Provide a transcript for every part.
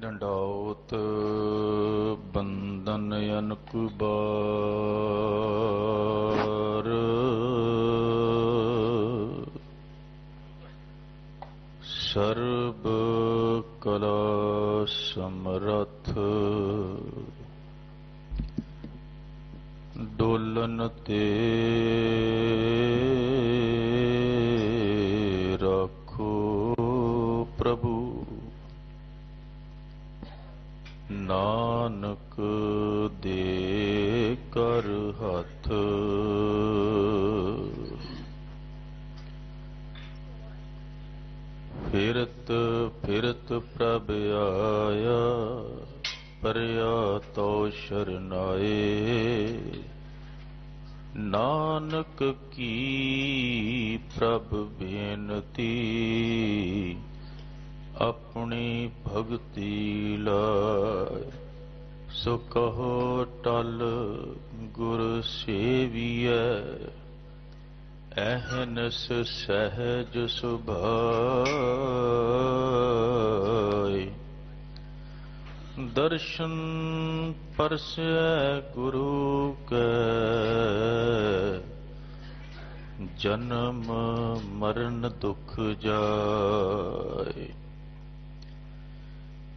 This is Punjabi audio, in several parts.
ਡੰਡਾਉਤ ਬੰਦਨ ਅਨਕੁਬਾਰ ਸਰਬ ਕਲਾ ਸਮਰਥ ਡੋਲਨ ਤੇ ਰੱਖੋ ਪ੍ਰਭੂ। ਨਾਨਕ ਦੇ ਕਰ ਹੱਥ। ਫਿਰਤ ਫਿਰਤ ਪ੍ਰਭ ਆਇਆ ਪਰਿਆ ਤੋ ਸ਼ਰਨਾਏ। ਨਾਨਕ ਕੀ ਪ੍ਰਭ ਬੇਨਤੀ ਆਪਣੀ ਭਗਤੀ ਲਾਇ, ਸੋ ਕਹੋ ਟਲ ਗੁਰ ਸੇਵੀਐ ਅਹਨਸ ਸਹਿਜ ਸੁਭਾਇ। ਦਰਸ਼ਨ ਪਰਸੈ ਗੁਰੂ ਕੈ, ਜਨਮ ਮਰਨ ਦੁਖ ਜਾਏ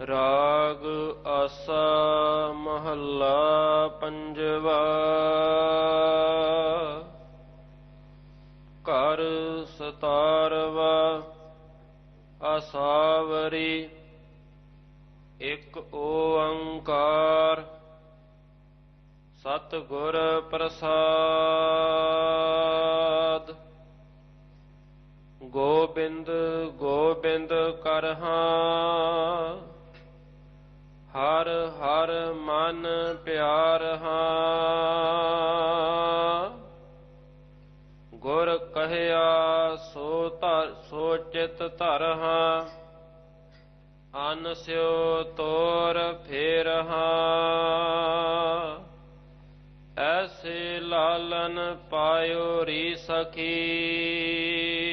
ਰਾਗ ਆਸਾ ਮਹੱਲਾ ਪੰਜਵਾ। ਕਰ ਸਤਾਰਵਾ, ਆਸਾਵਰੀ, ਇੱਕ ਓੰਕਾਰ ਸਤ ਗੁਰ ਪ੍ਰਸਾਦ। ਗੋਬਿੰਦ ਗੋਬਿੰਦ ਕਰਹਾ। ਹਰ ਹਰ ਮਨ ਪਿਆਰ ਹਾਂ। ਗੁਰ ਕਹਿਆ ਸੋ ਧਰ ਸੋ ਚਿਤ ਧਰਹਾ ਅਨ ਸਿਓ ਤੋਰ ਫੇਰ ਹਾਂ। ਐਸੇ ਲਾਲਨ ਪਾਇਓ ਰੀ ਸਖੀ।